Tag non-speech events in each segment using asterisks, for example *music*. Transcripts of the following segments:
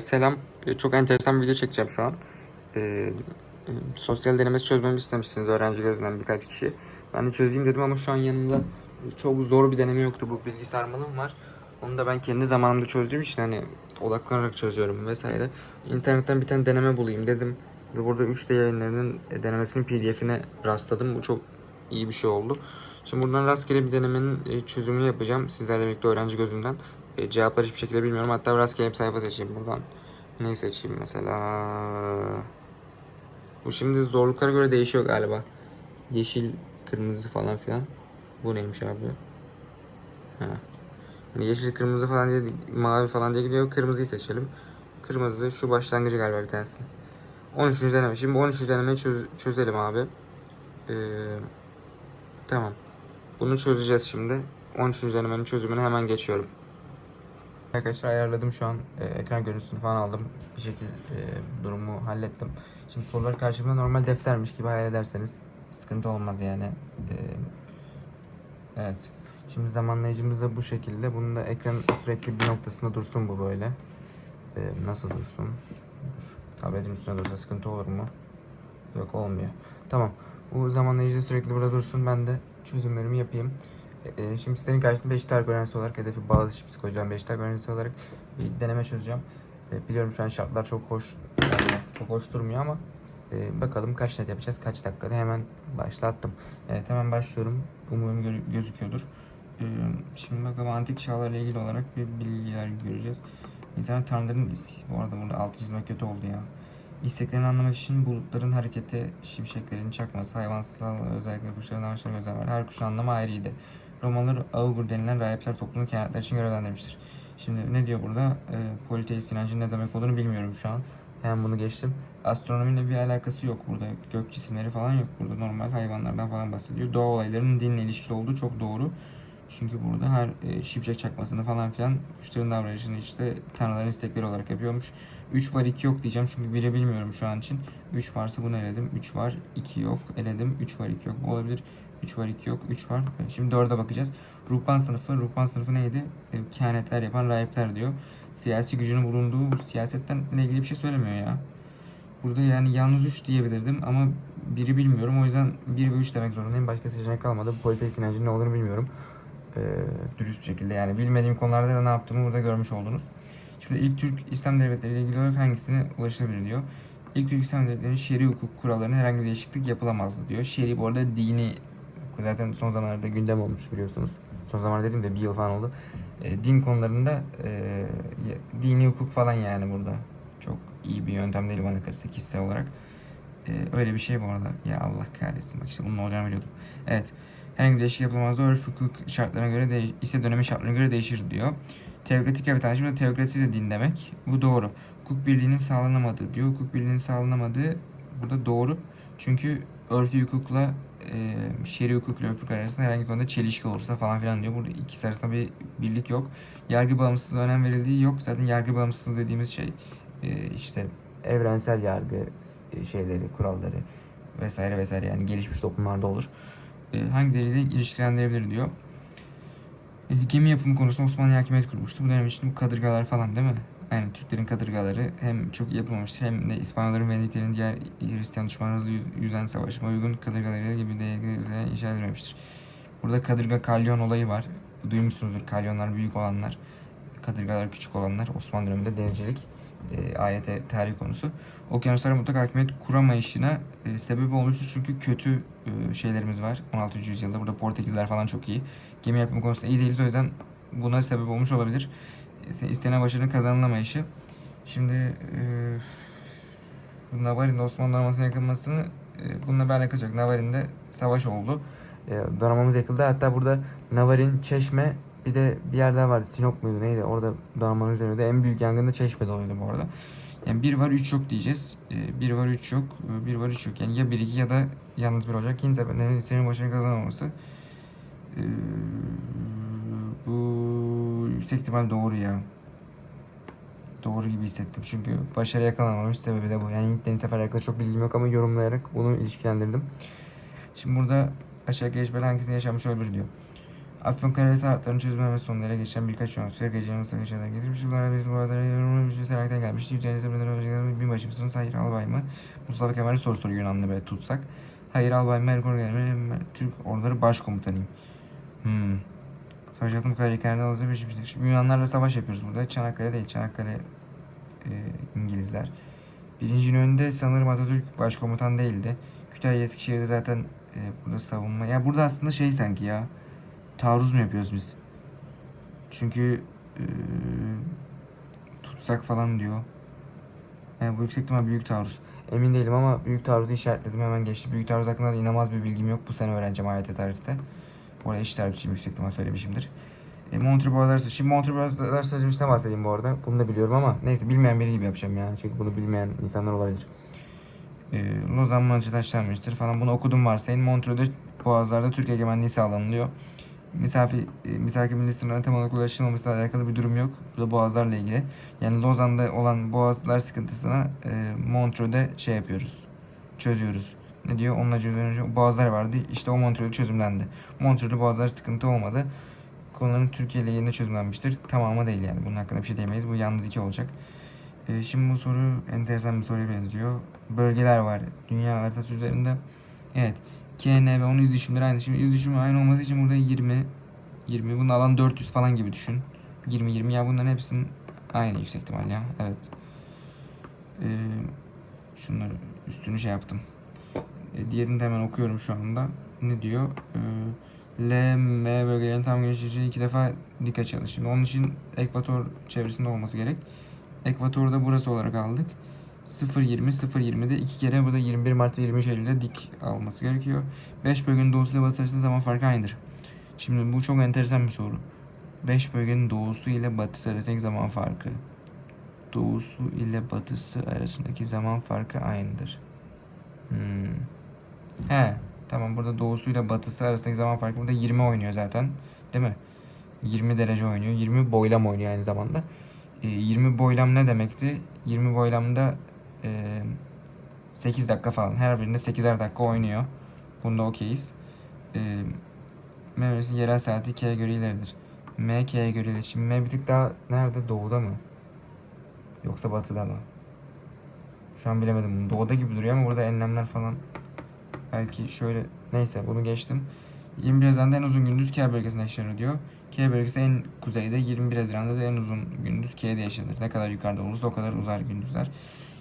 Selam. Ee, Çok enteresan bir video çekeceğim şu an. Ee, e, sosyal denemesi çözmemi istemişsiniz öğrenci gözünden birkaç kişi. Ben de çözeyim dedim ama şu an yanımda çok zor bir deneme yoktu. Bu bilgi sarmalım var. Onu da ben kendi zamanımda çözdüğüm için hani odaklanarak çözüyorum vesaire. İnternetten bir tane deneme bulayım dedim. Ve burada 3D yayınlarının e, denemesinin pdf'ine rastladım. Bu çok iyi bir şey oldu. Şimdi buradan rastgele bir denemenin e, çözümünü yapacağım. Sizlerle birlikte öğrenci gözünden. E, cevapları hiçbir şekilde bilmiyorum. Hatta rastgele bir sayfa seçeyim buradan. Neyi seçeyim mesela? Bu şimdi zorluklara göre değişiyor galiba. Yeşil, kırmızı falan filan. Bu neymiş abi? Ha. Hani yeşil, kırmızı falan diye, mavi falan diye gidiyor. Kırmızıyı seçelim. Kırmızı şu başlangıcı galiba bir tanesi. 13. deneme. Şimdi 13. denemeyi çöz- çözelim abi. Ee, tamam. Bunu çözeceğiz şimdi. 13. denemenin çözümüne hemen geçiyorum. Arkadaşlar ayarladım şu an. Ee, ekran görüntüsünü falan aldım. Bir şekilde e, durumu hallettim. Şimdi sorular karşımda normal deftermiş gibi hayal ederseniz sıkıntı olmaz yani. Ee, evet. Şimdi zamanlayıcımız da bu şekilde. Bunun da ekran sürekli bir noktasında dursun bu böyle. Ee, nasıl dursun? Dur. Tabletin üstüne dursa sıkıntı olur mu? Yok olmuyor. Tamam. Bu zamanlayıcı sürekli burada dursun. Ben de çözümlerimi yapayım. Ee, şimdi sizlerin karşısında 5 tarih öğrencisi olarak hedefi şıp koyacağım. 5 tarih öğrencisi olarak bir deneme çözeceğim. Ee, biliyorum şu an şartlar çok hoş yani çok hoş durmuyor ama e, bakalım kaç net yapacağız, kaç dakikada hemen başlattım. Evet hemen başlıyorum. Umarım gö- gözüküyordur. Ee, şimdi bakalım antik çağlarla ilgili olarak bir bilgiler göreceğiz. İnsan tanrıların bu arada burada alt çizmek kötü oldu ya. İsteklerini anlamak için bulutların hareketi, şimşeklerin çakması, hayvansal özellikle kuşların amaçlarına özel var. Her kuşun anlamı ayrıydı. Romalılar augur denilen rahipler toplumu kehanetler için görevlendirmiştir. Şimdi ne diyor burada? E, politeist inancın ne demek olduğunu bilmiyorum şu an. Hemen bunu geçtim. Astronomiyle bir alakası yok burada. Gök cisimleri falan yok burada. Normal hayvanlardan falan bahsediyor. Doğa olaylarının dinle ilişkili olduğu çok doğru. Çünkü burada her e, şimşek çakmasını falan filan kuşların davranışını işte tanrıların istekleri olarak yapıyormuş. 3 var 2 yok diyeceğim çünkü biri bilmiyorum şu an için. 3 varsa bunu eledim. 3 var 2 yok eledim. 3 var 2 yok bu olabilir. 3 var 2 yok 3 var. E, Şimdi 4'e bakacağız. Ruhban sınıfı. Ruhban sınıfı neydi? E, kehanetler yapan rahipler diyor. Siyasi gücünün bulunduğu siyasetten ilgili bir şey söylemiyor ya. Burada yani yalnız 3 diyebilirdim ama biri bilmiyorum. O yüzden 1 ve 3 demek zorundayım. Başka seçenek kalmadı. Bu politeist inancın ne olduğunu bilmiyorum. Ee, dürüst şekilde yani bilmediğim konularda da ne yaptığımı burada görmüş oldunuz. Şimdi ilk Türk İslam devletleri ile ilgili olarak hangisine ulaşılabilir diyor. İlk Türk İslam devletlerinin şer'i hukuk kurallarına herhangi bir değişiklik yapılamazdı diyor. Şer'i bu arada dini zaten son zamanlarda gündem olmuş biliyorsunuz. Son zamanlarda dedim de bir yıl falan oldu. E, din konularında e, dini hukuk falan yani burada. Çok iyi bir yöntem değil bana kalırsa kişisel olarak. E, öyle bir şey bu arada. Ya Allah kahretsin bak işte bunun olacağını biliyordum. Evet. Herhangi bir değişiklik yapılamazdı. Örf hukuk şartlarına göre de, ise dönemin şartlarına göre değişir diyor. Teokratik evet şimdi teokrasi de din demek. Bu doğru. Hukuk birliğinin sağlanamadığı diyor. Hukuk birliğinin sağlanamadığı burada doğru. Çünkü örfi hukukla e, şer'i hukuk ile hukuk arasında herhangi bir konuda çelişki olursa falan filan diyor. Burada ikisi arasında bir birlik yok. Yargı bağımsızlığına önem verildiği yok. Zaten yargı bağımsızlığı dediğimiz şey e, işte evrensel yargı şeyleri, kuralları vesaire vesaire yani gelişmiş toplumlarda olur. E, hangileriyle ilişkilendirebilir diyor. E, gemi yapımı konusunda Osmanlı hakimiyet kurmuştu. Bu dönem için bu kadırgalar falan değil mi? Yani Türklerin kadırgaları hem çok iyi yapılmamıştır hem de İspanyolların ve Venediklerin diğer Hristiyan düşmanlarıyla yüz- yüzen savaşma uygun kadırgalarıyla gibi değerli inşa edilmemiştir. Burada kadırga kalyon olayı var. Duymuşsunuzdur kalyonlar büyük olanlar, kadırgalar küçük olanlar. Osmanlı döneminde denizcilik e, AYT tarih konusu. Okyanuslara mutlak hakimiyet kuramayışına e, sebep olmuştur çünkü kötü e, şeylerimiz var 16. yüzyılda. Burada Portekizler falan çok iyi. Gemi yapımı konusunda iyi değiliz o yüzden buna sebep olmuş olabilir. E, istenen başarının kazanılamayışı. Şimdi e, Navarin'de Osmanlı donanmasının yakılmasını e, bununla bir alakası yok. Navarin'de savaş oldu. E, donanmamız yakıldı. Hatta burada Navarin, Çeşme bir de bir yer daha vardı. Sinop muydu neydi? Orada donanmanın üzerinde. En büyük yangın da Çeşme'de oluyordu bu arada. Yani bir var 3 yok diyeceğiz. E, bir var 3 yok. e, Bir var 3 yok. Yani ya 1 2 ya da yalnız bir olacak. İkinci sebebi senin başarı kazanamaması. E, bu yüksek ihtimal doğru ya. Doğru gibi hissettim çünkü başarı yakalanamamış sebebi de bu. Yani ilk deniz sefer hakkında çok bilgim yok ama yorumlayarak bunu ilişkilendirdim. Şimdi burada aşağı gelişmeler hangisinde yaşanmış olabilir diyor. Afyonkarahisar hatlarının çözümlenme sonlara geçen birkaç yönetçiler gecenin Mustafa Çağlar getirmiş. Bunlar biz bu arada yorumlu bir seyahatten gelmişti. Üzerinize bir bin başımsınız. Hayır albay mı? Mustafa Kemal'e soru soruyor Yunanlı böyle tutsak. Hayır albay mı? Erkor. Türk orduları başkomutanıyım. Hmm. Hikayede alacak bir şey. Şimdi Yunanlarla savaş yapıyoruz burada. Çanakkale değil. Çanakkale e, İngilizler. Birincinin önünde sanırım Atatürk başkomutan değildi. Kütahya Eskişehir'de zaten e, burada savunma. Ya burada aslında şey sanki ya. Taarruz mu yapıyoruz biz? Çünkü e, tutsak falan diyor. Yani bu yüksek ihtimal büyük taarruz. Emin değilim ama büyük taarruzu işaretledim hemen geçti. Büyük taarruz hakkında da inanılmaz bir bilgim yok. Bu sene öğreneceğim AYT tarihte. Bu arada eşit tarihçiyim yüksek ihtimal söylemişimdir. E, Montreux Boğazlar Şimdi Montreux Boğazlar Sözleşmesi'ne bahsedeyim bu arada. Bunu da biliyorum ama neyse bilmeyen biri gibi yapacağım ya. Çünkü bunu bilmeyen insanlar olabilir. E, Lozan Mançı taşlanmıştır falan. Bunu okudum varsayın. Montreux'da Boğazlar'da Türk egemenliği sağlanılıyor. Misafir, e, misafir sınırlarına tam olarak ulaşılmamasıyla alakalı bir durum yok. Bu da Boğazlar'la ilgili. Yani Lozan'da olan Boğazlar sıkıntısına e, Montreux'da şey yapıyoruz. Çözüyoruz. Ne diyor? Onunla çözüyoruz. Boğazlar vardı. İşte o Montreux'da çözümlendi. Montreux'da Boğazlar sıkıntı olmadı. Konuların Türkiye ile yerine çözümlenmiştir. Tamamı değil yani. Bunun hakkında bir şey diyemeyiz. Bu yalnız iki olacak. E, şimdi bu soru enteresan bir soruya benziyor. Bölgeler var. Dünya haritası üzerinde. Evet. KN ve onun iz düşümleri aynı. Şimdi iz aynı olması için burada 20 20 bunun alan 400 falan gibi düşün. 20 20 ya bunların hepsinin aynı yüksek ihtimal ya. Evet. Ee, şunları üstünü şey yaptım. E, diğerini de hemen okuyorum şu anda. Ne diyor? Ee, L, M bölgelerin tam genişleyeceği iki defa dik. Şimdi onun için ekvator çevresinde olması gerek. Ekvatorda burası olarak aldık. 0.20 0.20'de iki kere burada 21 Mart ve 23 Eylül'de dik alması gerekiyor. 5 bölgenin doğusu ile batısı arasında zaman farkı aynıdır. Şimdi bu çok enteresan bir soru. 5 bölgenin doğusu ile batısı arasındaki zaman farkı. Doğusu ile batısı arasındaki zaman farkı aynıdır. Hmm. He, tamam burada doğusu ile batısı arasındaki zaman farkı burada 20 oynuyor zaten. Değil mi? 20 derece oynuyor. 20 boylam oynuyor aynı zamanda. E, 20 boylam ne demekti? 20 boylamda e, 8 dakika falan. Her birinde 8'er dakika oynuyor. Bunda okeyiz. E, Mevlesi yerel saati K'ye göre ileridir. M K'ye göre ileri. Şimdi M bir tık daha nerede? Doğuda mı? Yoksa batıda mı? Şu an bilemedim. Doğuda gibi duruyor ama burada enlemler falan. Belki şöyle. Neyse bunu geçtim. 21 Haziran'da en uzun gündüz K bölgesinde yaşanır diyor. K bölgesi en kuzeyde 21 Haziran'da da en uzun gündüz K'de yaşanır. Ne kadar yukarıda olursa o kadar uzar gündüzler.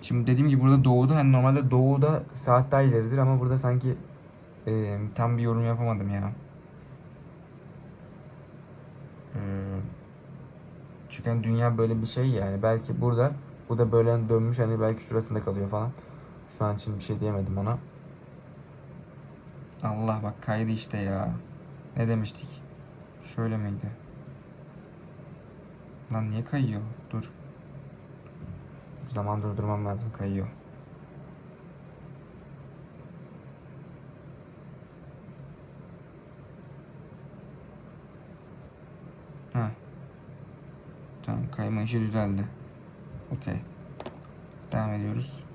Şimdi dediğim gibi burada doğuda hani normalde doğuda saat daha ileridir ama burada sanki e, tam bir yorum yapamadım ya. Çünkü hani dünya böyle bir şey yani belki burada bu da böyle dönmüş hani belki şurasında kalıyor falan. Şu an için bir şey diyemedim ona. Allah bak kaydı işte ya. Ne demiştik? Şöyle miydi? Lan niye kayıyor? Dur. Zaman durdurmam lazım kayıyor. Ha. Tamam kayma işi düzeldi. Okey. Devam ediyoruz.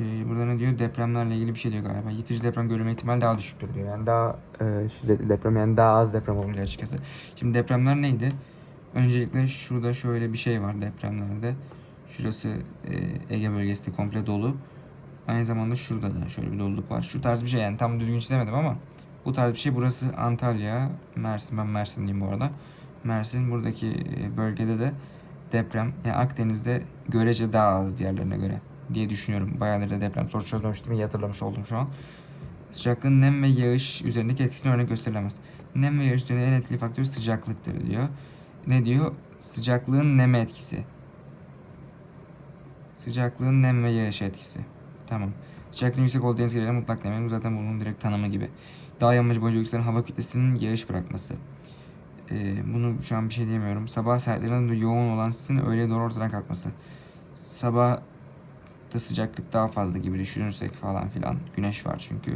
Ee, burada ne diyor? Depremlerle ilgili bir şey diyor galiba. Yıkıcı deprem görülme ihtimali daha düşüktür diyor. Yani daha e, şiddetli deprem yani daha az deprem oluyor açıkçası. Şimdi depremler neydi? Öncelikle şurada şöyle bir şey var depremlerde. Şurası e, Ege bölgesi de komple dolu. Aynı zamanda şurada da şöyle bir doluluk var. Şu tarz bir şey yani tam düzgün çizemedim ama bu tarz bir şey. Burası Antalya, Mersin. Ben Mersinliyim bu arada. Mersin buradaki e, bölgede de deprem yani Akdeniz'de görece daha az diğerlerine göre diye düşünüyorum. Bayağıdır da deprem soru çözmemiştim iyi hatırlamış oldum şu an. Sıcaklığın nem ve yağış üzerindeki etkisine örnek gösterilemez. Nem ve yağış üzerinde en etkili faktör sıcaklıktır diyor. Ne diyor? Sıcaklığın neme etkisi. Sıcaklığın nem ve yağış etkisi. Tamam. Sıcaklığın yüksek olduğu deniz gereğiyle mutlak nem. Bu zaten bunun direkt tanımı gibi. Dağ yamacı boyunca yükselen hava kütlesinin yağış bırakması. Ee, bunu şu an bir şey diyemiyorum. Sabah saatlerinde yoğun olan sisin öğleye doğru ortadan kalkması. Sabah da sıcaklık daha fazla gibi düşünürsek falan filan. Güneş var çünkü.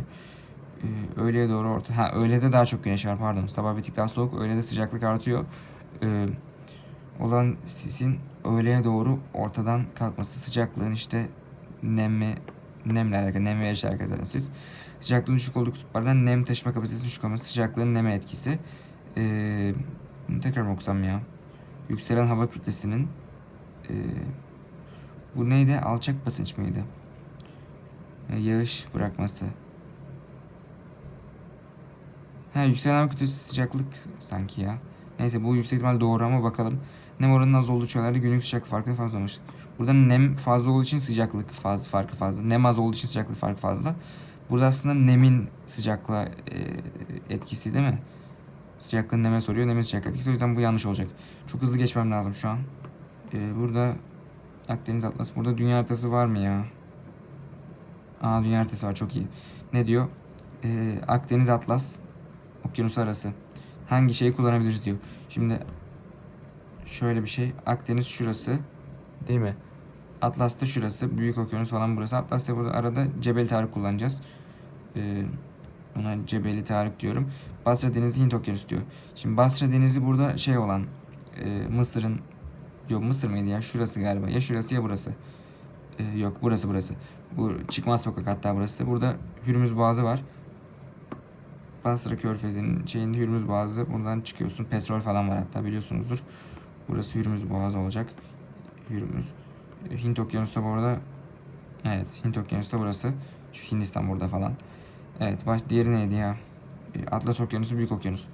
Ee, öğleye doğru orta... Ha öğlede daha çok güneş var pardon. Sabah bir tık daha soğuk. Öğlede sıcaklık artıyor. Ee, olan sisin öğleye doğru ortadan kalkması. Sıcaklığın işte nemi nemle alakalı, nem ve yaşla alakalı zaten siz. Sıcaklığın düşük olduğu kutuplardan nem taşıma kapasitesi düşük olması, sıcaklığın neme etkisi. Ee, tekrar mı okusam ya? Yükselen hava kütlesinin ee, bu neydi? Alçak basınç mıydı? Ee, yağış bırakması. Ha yükselen kütlesi sıcaklık sanki ya. Neyse bu yüksek ihtimal doğru ama bakalım. Nem oranının az olduğu çöllerde günlük sıcaklık farkı fazla olmuş. Burada nem fazla olduğu için sıcaklık fazla farkı fazla. Nem az olduğu için sıcaklık farkı fazla. Burada aslında nemin sıcaklığa e, etkisi değil mi? Sıcaklığın neme soruyor. Nemin sıcaklık etkisi. O yüzden bu yanlış olacak. Çok hızlı geçmem lazım şu an. E, burada Akdeniz Atlası. Burada dünya haritası var mı ya? Aa dünya haritası var. Çok iyi. Ne diyor? E, Akdeniz Atlas okyanus arası. Hangi şeyi kullanabiliriz diyor. Şimdi şöyle bir şey. Akdeniz şurası. Değil mi? Atlas'ta şurası. Büyük okyanus falan burası. Atlas'ta burada arada Cebel Tarık kullanacağız. Ee, buna Cebeli Tarık diyorum. Basra Denizi Hint Okyanusu diyor. Şimdi Basra Denizi burada şey olan e, Mısır'ın yok Mısır mıydı ya? Şurası galiba. Ya şurası ya burası. Ee, yok burası burası. Bu çıkmaz sokak hatta burası. Burada Hürmüz Boğazı var. Basra Körfezi'nin şeyinde Hürmüz Boğazı. Buradan çıkıyorsun. Petrol falan var hatta biliyorsunuzdur. Burası Hürmüz Boğazı olacak. Hürmüz. Hint Okyanusu da bu arada Evet Hint Okyanusu da burası. Şu Hindistan burada falan. Evet baş, diğeri neydi ya? E, Atlas Okyanusu Büyük Okyanus.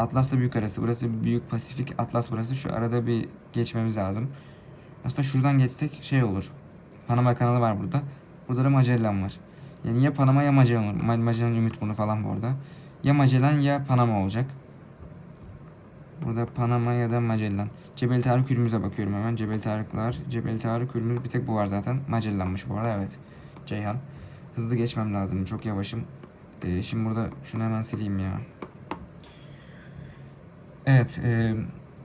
Atlas'la Büyük arası. Burası Büyük Pasifik. Atlas burası. Şu arada bir geçmemiz lazım. Aslında şuradan geçsek şey olur. Panama kanalı var burada. Burada da Magellan var. Yani ya Panama ya Magellan olur. Ma- Magellan Ümitburnu falan bu arada. Ya Magellan ya Panama olacak. Burada Panama ya da Magellan. Cebel Tarık Hürmüz'e bakıyorum hemen. Cebel Tarıklar. Cebel Tarık Hürmüz bir tek bu var zaten. Magellan'mış bu arada evet. Ceyhan. Hızlı geçmem lazım. Çok yavaşım. Ee, şimdi burada şunu hemen sileyim ya. Evet. E,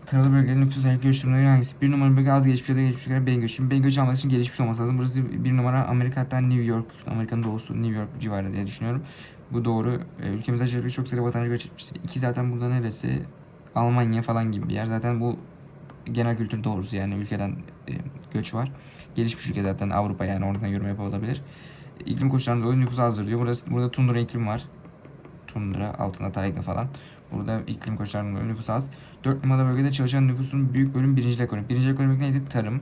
taralı bölgelerin nüfus ayak görüşümleri hangisi? Bir numara bölge az gelişmiş ya da gelişmiş ülkeler beyin göçü. Beyin göçü alması için gelişmiş olması lazım. Burası bir numara Amerika hatta New York. Amerika'nın doğusu New York civarı diye düşünüyorum. Bu doğru. E, ülkemize açılmış çok sayıda vatandaş göç etmiştir. İki zaten burada neresi? Almanya falan gibi bir yer. Zaten bu genel kültür doğrusu yani ülkeden e, göç var. Gelişmiş ülke zaten Avrupa yani oradan yorum yapılabilir. İklim koşullarında dolayı nüfus azdır diyor. Burası, burada tundra iklim var. Tundra, altında tayga falan. Burada iklim koşullarında nüfus az. 4 numaralı bölgede çalışan nüfusun büyük bölüm birinci ekonomik. Birinci ekonomik neydi? Tarım.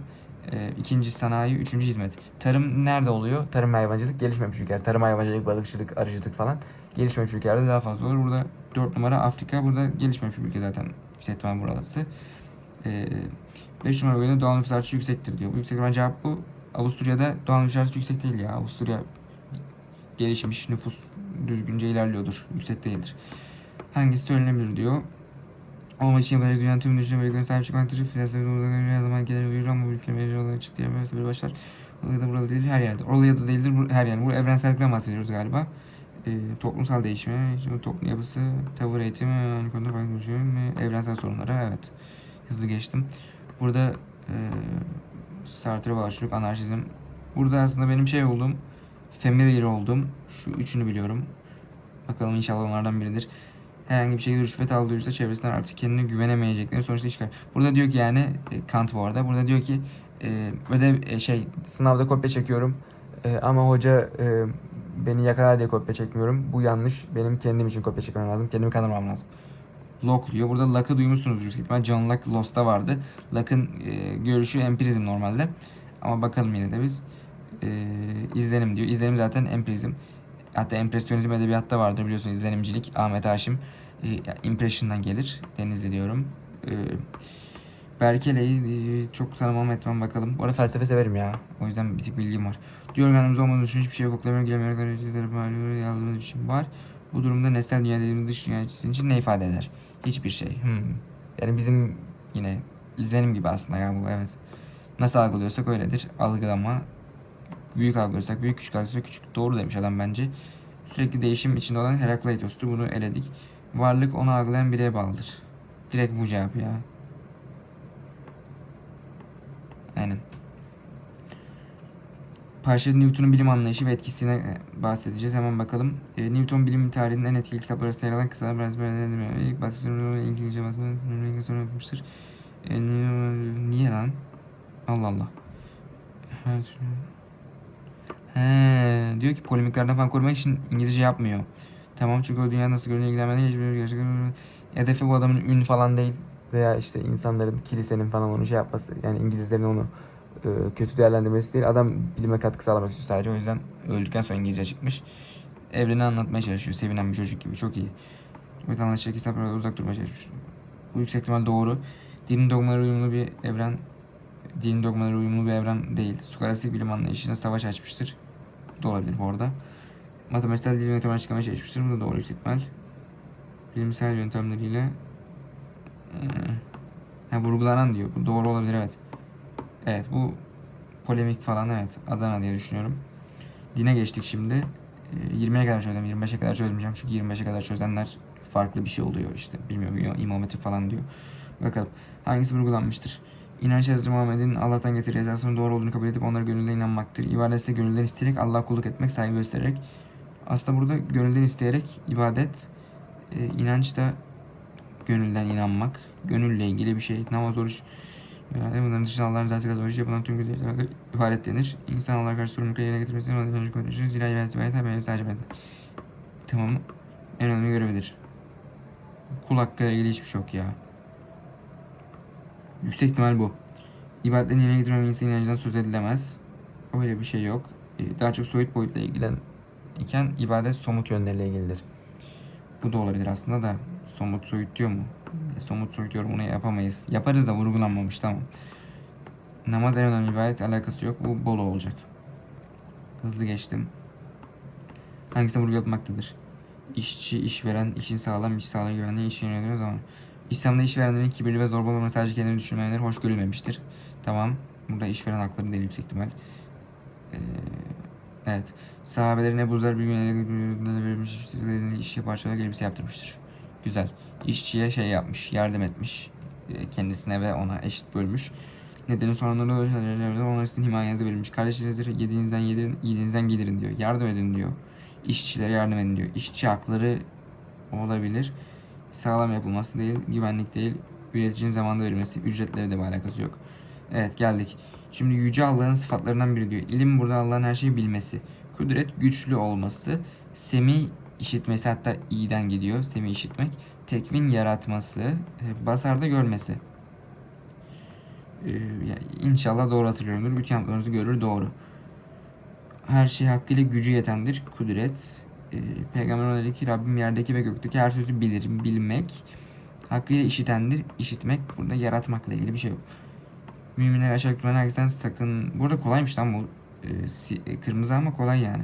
E, ikinci sanayi, üçüncü hizmet. Tarım nerede oluyor? Tarım hayvancılık gelişmemiş ülkeler. Tarım, hayvancılık, balıkçılık, arıcılık falan gelişmemiş ülkelerde daha fazla olur. Burada 4 numara Afrika. Burada gelişmemiş ülke zaten. İhtimal burası. 5 numara bölgede doğal nüfus artışı yüksektir diyor. Bu yüksek ihtimal cevap bu. Avusturya'da doğal nüfus artışı yüksek değil ya. Avusturya gelişmiş nüfus düzgünce ilerliyordur. Yüksek değildir. Hangisi söylenebilir diyor. Olma için yapacak dünyanın tüm düşünce bölgelerine sahip çıkmaktır. Filasları doğruda her zaman gelir uyur ama bu ülkenin verici olarak çıktı yerine bir başlar. Orada da burada değil her yerde. Orada da değildir her yerde. Bu evrensellikten bahsediyoruz galiba. E, toplumsal değişimi, şimdi toplum yapısı, tavır eğitimi, aynı konuda farklı ve evrensel sorunları. Evet. Hızlı geçtim. Burada e, Sartre, Bağışçılık, Anarşizm. Burada aslında benim şey olduğum, familiar olduğum şu üçünü biliyorum. Bakalım inşallah onlardan biridir. Herhangi bir şekilde rüşvet aldığı ise çevresinden artık kendine güvenemeyecekleri sonuçta çıkar. Burada diyor ki yani e, Kant bu arada. Burada diyor ki e, ödev e, şey sınavda kopya çekiyorum. E, ama hoca beni yakalar diye kopya çekmiyorum. Bu yanlış. Benim kendim için kopya çekmem lazım. Kendimi kanırmam lazım. Locke diyor. Burada Locke'ı duymuşsunuz yüksek ihtimal. John Locke Lost'ta vardı. Locke'ın e, görüşü empirizm normalde. Ama bakalım yine de biz. E, izlenim diyor. İzlenim zaten empirizm. Hatta empresyonizm edebiyatta vardır biliyorsunuz izlenimcilik. Ahmet Haşim e, impression'dan gelir. Denizli diyorum. E, Berkeley'i e, çok tanımam etmem bakalım. Bu arada felsefe severim ya. O yüzden bir tık bilgim var. Diyor kendimiz olmadığını düşün hiçbir şey yok. Gazetecileri yazdığımız bir şey var. Bu durumda nesnel dünya dediğimiz dış dünya için ne ifade eder? Hiçbir şey. Hmm. Yani bizim yine izlenim gibi aslında ya bu evet. Nasıl algılıyorsak öyledir. Algılama. Büyük algılıyorsak büyük, küçük algılıyorsak küçük. Doğru demiş adam bence. Sürekli değişim içinde olan Herakleitos'tu. Bunu eledik. Varlık onu algılayan bireye bağlıdır. Direkt bu cevap ya. Aynen. Parşeli Newton'un bilim anlayışı ve etkisine e, bahsedeceğiz. Hemen bakalım. E, Newton bilim tarihinin en etkili kitapları arasında yer alan kısalar biraz böyle ilk. İlk İngilizce matematik sonra yapmıştır. E, niye lan? Allah Allah. He, diyor ki polemiklerden falan korumak için İngilizce yapmıyor. Tamam çünkü o dünya nasıl görünüyor ilgilenmeden hiçbir gerçek Hedefi bu adamın ün falan değil veya işte insanların kilisenin falan onu şey yapması yani İngilizlerin onu e, kötü değerlendirmesi değil. Adam bilime katkı sağlamak istiyor sadece. O yüzden öldükten sonra İngilizce çıkmış. Evreni anlatmaya çalışıyor. Sevinen bir çocuk gibi. Çok iyi. Vatandaşlık hesaplarına uzak durmaya çalışıyor. Bu yüksek ihtimal doğru. Dinin dogmaları uyumlu bir evren dinin dogmaları uyumlu bir evren değil. Skolastik bilim anlayışına savaş açmıştır. Bu da olabilir bu arada. Matematiksel dil yöntemini açıklamaya çalışmıştır. Bu da doğru ihtimal. Bilimsel yöntemleriyle hmm, ha, vurgulanan diyor. Bu doğru olabilir evet. Evet bu polemik falan evet. Adana diye düşünüyorum. Dine geçtik şimdi. Ee, 20'ye kadar çözeceğim. 25'e kadar çözmeyeceğim. Çünkü 25'e kadar çözenler farklı bir şey oluyor işte. Bilmiyorum İmam Hatip falan diyor. Bakalım hangisi vurgulanmıştır? İnanç Hazreti Muhammed'in Allah'tan getirdiği esasının doğru olduğunu kabul edip onlara gönülden inanmaktır. İbadet ise gönülden isteyerek Allah'a kulluk etmek, saygı göstererek. Aslında burada gönülden isteyerek ibadet, e, inanç da gönülden inanmak. Gönülle ilgili bir şey. Namaz, oruç, yani bunların dışında Allah'ın zatı kazanmış yapılan tüm güzelliklerden ibadet denir. İnsan Allah'a karşı sorumlulukla yerine getirmesi için önemli konuşuyor. Zira ibadeti ibadet haber sadece ibadet. Tamam. En önemli görevidir. Kul hakkıyla ilgili hiçbir şey yok ya. Yüksek ihtimal bu. İbadetlerini yerine getirmemek insan inancından söz edilemez. Öyle bir şey yok. Ee, Daha çok soyut boyutla ilgilen iken ibadet somut yönleriyle ilgilidir. Bu da olabilir aslında da somut soyut diyor mu? E, Somut soyut diyorum onu yapamayız. Yaparız da vurgulanmamış tamam. Namaz en önemli ibadet alakası yok. Bu bol olacak. Hızlı geçtim. Hangisine vurgu yapmaktadır? İşçi, işveren, işin sağlam, iş sağlığı güvenliği, işin yönetimi zaman. İslam'da işverenlerin kibirli ve zorbalı olması sadece kendini düşünmemeleri hoş görülmemiştir. Tamam. Burada işveren hakları değil yüksek ihtimal. Ee, evet. Sahabelerin Ebu Zer bir gün verilmiş işe parçalar elbise yaptırmıştır. Güzel. İşçiye şey yapmış, yardım etmiş. Ee, Kendisine ve ona eşit bölmüş. Nedeni sorunları onlar sizin himayenize verilmiş. Kardeşlerinizi yediğinizden yedirin, yediğinizden gelirin diyor. Yardım edin diyor. İşçilere yardım edin diyor. İşçi hakları olabilir. Sağlam yapılması değil, güvenlik değil, üreticinin zamanında verilmesi, ücretleri de bir alakası yok. Evet geldik. Şimdi Yüce Allah'ın sıfatlarından biri diyor. İlim burada Allah'ın her şeyi bilmesi. Kudret güçlü olması. Semi işitmesi hatta iyiden gidiyor. Semi işitmek. Tekvin yaratması. Basarda görmesi. Ee, inşallah doğru hatırlıyorumdur. Bütün yaptıklarınızı görür doğru. Her şey hakkıyla gücü yetendir. Kudret. Ee, Peygamber dedi ki Rabbim yerdeki ve gökteki her sözü bilir. Bilmek. Hakkıyla işitendir. İşitmek. Burada yaratmakla ilgili bir şey yok. Müminler aşağı yukarı herkesten sakın. Burada kolaymış lan bu. Si- e, kırmızı ama kolay yani.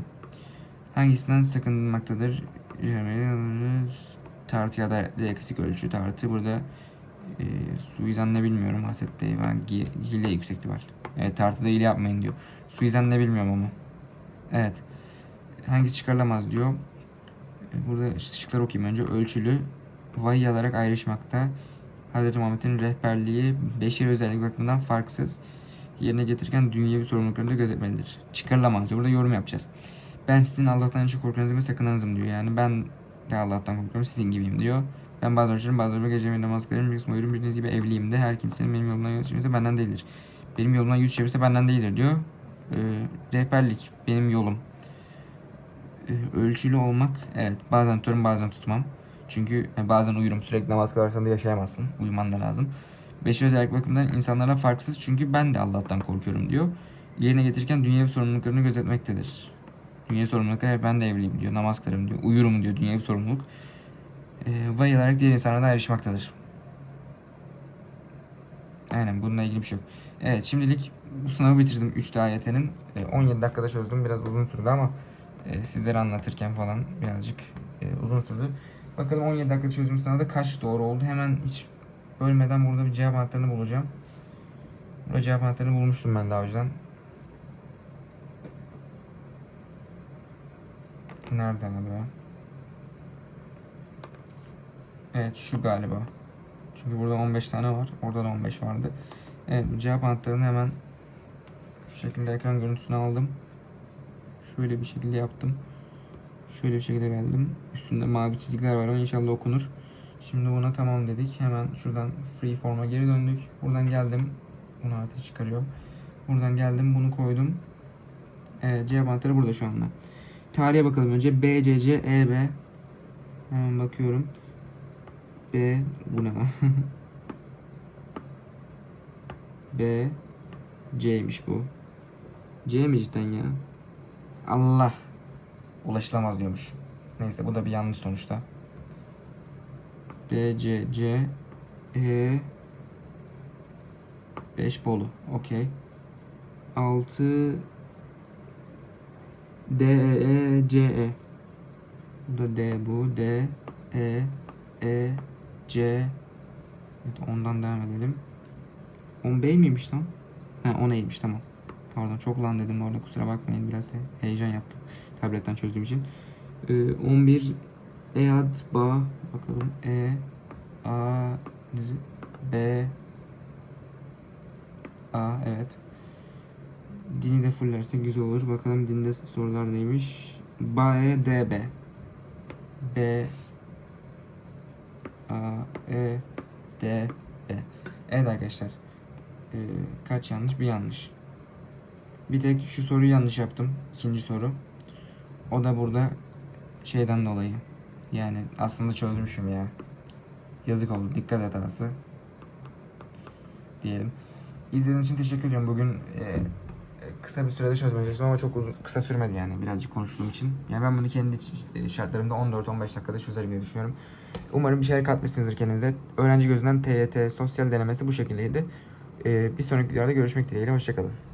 Hangisinden sakınmaktadır? Tartı ya da eksik ölçü tartı. Burada e, suizan ne bilmiyorum. Haset değil. Ben hile yüksek ihtimal. Evet tartıda hile yapmayın diyor. Suizan ne bilmiyorum ama. Evet. Hangisi çıkarılamaz diyor. E, Burada şıkları okuyayım önce. Ölçülü vahiy alarak ayrışmakta. Hz. Muhammed'in rehberliği beşeri özellik bakımından farksız yerine getirirken dünyevi sorumluluklarını da gözetmelidir. Çıkarılamaz diyor. Burada yorum yapacağız. Ben sizin Allah'tan çok korkunuzum ve sakınanızım diyor. Yani ben de Allah'tan korkuyorum sizin gibiyim diyor. Ben bazen oruçlarım bazen gece namaz kılarım. Bir kısmı uyurum bildiğiniz gibi evliyim de. Her kimsenin benim yolumdan yüz çevirse benden değildir. Benim yolumdan yüz çevirse benden değildir diyor. Ee, rehberlik benim yolum. Ee, ölçülü olmak evet bazen tutarım bazen tutmam. Çünkü e, bazen uyurum sürekli namaz kılarsan da yaşayamazsın. Uyuman da lazım. Beşer özellik bakımından insanlara farksız çünkü ben de Allah'tan korkuyorum diyor. Yerine getirirken dünyevi sorumluluklarını gözetmektedir. Dünyevi sorumluluklar ben de evliyim diyor. Namaz kılarım diyor. Uyurum diyor dünyevi sorumluluk. E, vahiy olarak diğer insanlara da ayrışmaktadır. Aynen bununla ilgili bir şey yok. Evet şimdilik bu sınavı bitirdim 3 AYT'nin. E, 17 dakikada çözdüm. Biraz uzun sürdü ama e, sizlere anlatırken falan birazcık e, uzun sürdü. Bakalım 17 dakika çözüm sınavda kaç doğru oldu. Hemen hiç bölmeden burada bir cevap anahtarını bulacağım. Burada cevap anahtarını bulmuştum ben daha önceden. Nerede o? Evet şu galiba. Çünkü burada 15 tane var. Orada da 15 vardı. Evet cevap anahtarını hemen şu şekilde ekran görüntüsünü aldım. Şöyle bir şekilde yaptım. Şöyle bir şekilde geldim. Üstünde mavi çizgiler var ama inşallah okunur. Şimdi buna tamam dedik. Hemen şuradan free form'a geri döndük. Buradan geldim. Bunu artık çıkarıyorum. Buradan geldim bunu koydum. Evet cevap anahtarı burada şu anda. Tarihe bakalım önce. B, C, C, E, B. Hemen bakıyorum. B bu ne lan? *laughs* B C'ymiş bu. C mi cidden ya? Allah. Ulaşılamaz diyormuş. Neyse bu da bir yanlış sonuçta. B, C, C, E, 5 Bolu. Okey. 6 D, E, E, C, E. Bu da D, bu D, E, E, C. Evet, ondan devam edelim. 10 B miymiş lan? He 10 E'ymiş tamam. Pardon çok lan dedim orada kusura bakmayın biraz he- heyecan yaptım. Tabletten çözdüğüm için. Ee, 11 Ead Ba bakalım E A Z, B A evet. Dini de fullersek güzel olur. Bakalım dinde sorular neymiş. Ba E D B B A E D B Evet arkadaşlar. Ee, kaç yanlış? Bir yanlış. Bir tek şu soruyu yanlış yaptım. İkinci soru. O da burada şeyden dolayı. Yani aslında çözmüşüm ya. Yazık oldu. Dikkat hatası. Diyelim. İzlediğiniz için teşekkür ediyorum. Bugün e, kısa bir sürede çözmeye çalıştım ama çok uzun, kısa sürmedi yani birazcık konuştuğum için. Yani ben bunu kendi e, şartlarımda 14-15 dakikada çözerim diye düşünüyorum. Umarım bir şeyler katmışsınızdır kendinize. Öğrenci gözünden TYT sosyal denemesi bu şekildeydi. E, bir sonraki videoda görüşmek dileğiyle. Hoşçakalın.